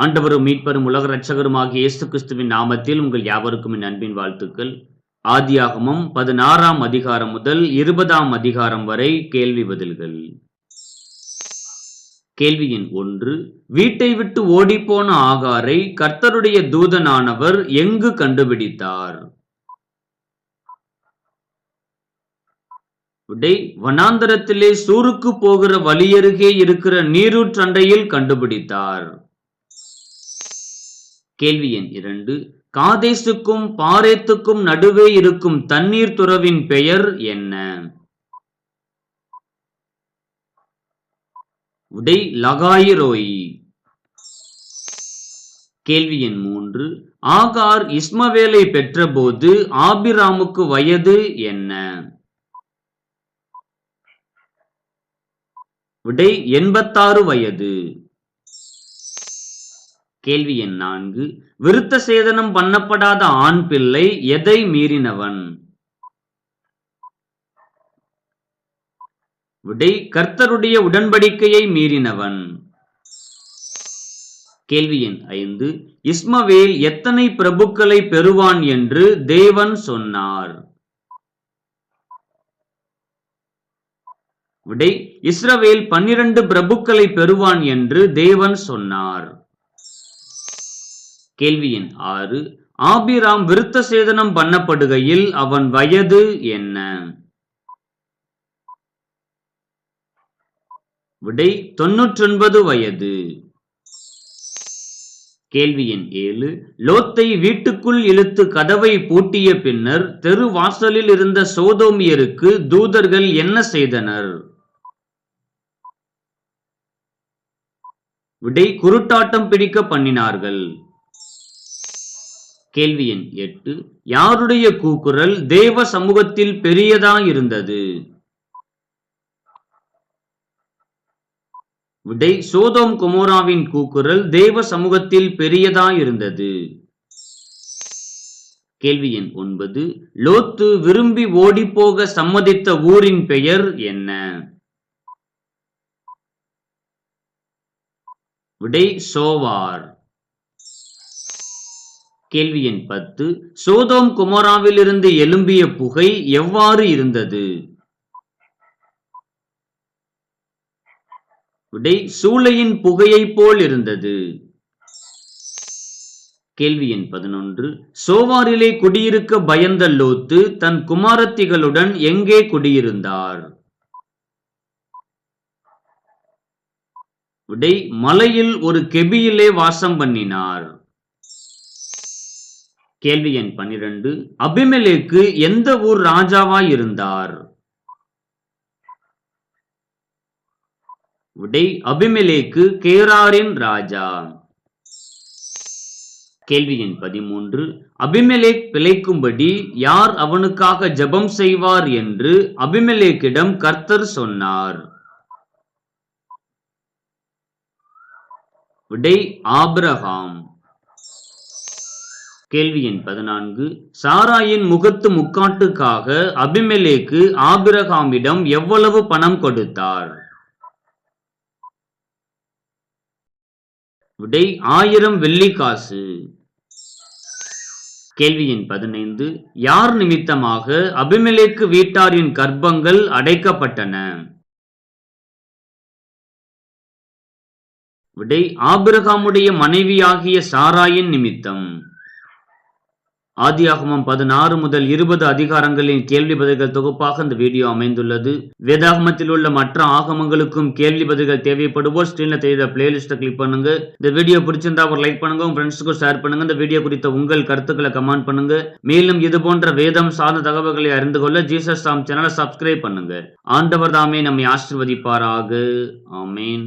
ஆண்டவரும் மீட்பரும் உலக ரட்சகரும் ஆகிய இயேசு கிறிஸ்துவின் நாமத்தில் உங்கள் யாவருக்கும் என் அன்பின் வாழ்த்துக்கள். ஆதியாகமும் பதினாறாம் அதிகாரம் முதல் இருபதாம் அதிகாரம் வரை கேள்வி பதில்கள். கேள்வி எண் ஒன்று. வீட்டை விட்டு ஓடிப்போன ஆகாரை கர்த்தருடைய தூதனானவர் எங்கு கண்டுபிடித்தார்? விடை வனாந்தரத்திலே சூருக்கு போகிற வழியருகே இருக்கிற நீரூற்றண்டையில் கண்டுபிடித்தார். கேள்வி எண் இரண்டு. காதேசுக்கும் பாரேத்துக்கும் நடுவே இருக்கும் தண்ணீர் துறவின் பெயர் என்ன? உடை லகாயிரோயி கேள்வி எண் மூன்று. ஆகார் இஸ்மவேலை பெற்றபோது ஆபிராமுக்கு வயது என்ன? விடை எண்பத்தாறு வயது. கேள்வி எண் நான்கு. விருத்த சேதனம் பண்ணப்படாத ஆண் பிள்ளை எதை மீறினவன்? விடை கர்த்தருடைய உடன்படிக்கையை மீறினவன். கேள்வி எண் ஐந்து. இஸ்மவேல் எத்தனை பிரபுக்களை பெறுவான் என்று தேவன் சொன்னார். விடை இஸ்ரவேல் பன்னிரண்டு பிரபுக்களை பெறுவான் என்று தேவன் சொன்னார். கேள்வி எண் ஆறு. ஆபிராம் விருத்த சேதனம் பண்ணப்படுகையில் அவன் வயது என்ன? விடை தொன்னூற்றொன்பது வயது. கேள்வி எண் ஏழு. லோத்தை வீட்டுக்குள் இழுத்து கதவை பூட்டிய பின்னர் தெரு வாசலில் இருந்த சோதோமியருக்கு தூதர்கள் என்ன செய்தனர்? விடை குருட்டாட்டம் பிடிக்க பண்ணினார்கள். கேள்வி எண் எட்டு. யாருடைய கூக்குரல் தேவ சமூகத்தில் பெரியதா இருந்தது? விடை சோதோம் குமோராவின் கூக்குரல் தேவ சமூகத்தில் பெரியதா இருந்தது? கேள்வி எண் ஒன்பது. லோத்து விரும்பி ஓடிப்போக சம்மதித்த ஊரின் பெயர் என்ன? விடை சோவார். கேள்வி எண் பத்து. சோதோம் குமோராவில் இருந்து எழும்பிய புகை எவ்வாறு இருந்தது? விடை சூளையின் புகையைப் போல் இருந்தது. கேள்வி எண் பதினொன்று. சோவாரிலே குடியிருக்க பயந்த லோத்து தன் குமாரத்திகளுடன் எங்கே குடியிருந்தார்? விடை மலையில் ஒரு கெபியிலே வாசம் பண்ணினார். கேள்வி எண் பன்னிரண்டு. அபிமலேக்கு எந்த ஊர் ராஜாவாய் இருந்தார்? விடை அபிமலேக்கு கேராரின் ராஜா. கேள்வி எண் பதிமூன்று. அபிமலேக் பிழைக்கும்படி யார் அவனுக்காக ஜெபம் செய்வார் என்று அபிமலேக்கிடம் கர்த்தர் சொன்னார். விடை ஆப்ரஹாம் கேள்வி எண் பதினான்கு. சாராயின் முகத்து முக்காட்டுக்காக அபிமெலேக்கு ஆபிரகாமிடம் எவ்வளவு பணம் கொடுத்தார்? விடை ஆயிரம் வெள்ளி காசு. கேள்வி எண் பதினைந்து. யார் நிமித்தமாக அபிமெலேக்கு வீட்டாரின் கர்ப்பங்கள் அடைக்கப்பட்டன? விடை ஆபிரகாமுடைய மனைவியாகிய சாராயின் நிமித்தம். ஆதியாகமம் பதினாறு முதல் இருபது அதிகாரங்களின் கேள்வி பதில்கள் தொகுப்பாக இந்த வீடியோ அமைந்துள்ளது. வேதாகமத்தில் உள்ள மற்ற ஆகமங்களுக்கும் கேள்வி பதில்கள் தேவைப்படுவோர் ஸ்கிரீன்ல தெரியுற பிளேலிஸ்ட்டை கிளிக் பண்ணுங்க. இந்த வீடியோ பிடிச்சிருந்தா ஒரு லைக் பண்ணுங்க உங்க ஃப்ரெண்ட்ஸுக்கும் ஷேர் பண்ணுங்க. இந்த வீடியோ குறித்த உங்கள் கருத்துக்களை கமெண்ட் பண்ணுங்க. மேலும் இது போன்ற வேதம் சார்ந்த தகவல்களை அறிந்து கொள்ள ஜீசஸ் சாம் சேனலை சப்ஸ்கிரைப் பண்ணுங்க. ஆண்டவர் தாமே நம்மை ஆசிர்வதிப்பாராக. ஆமேன்.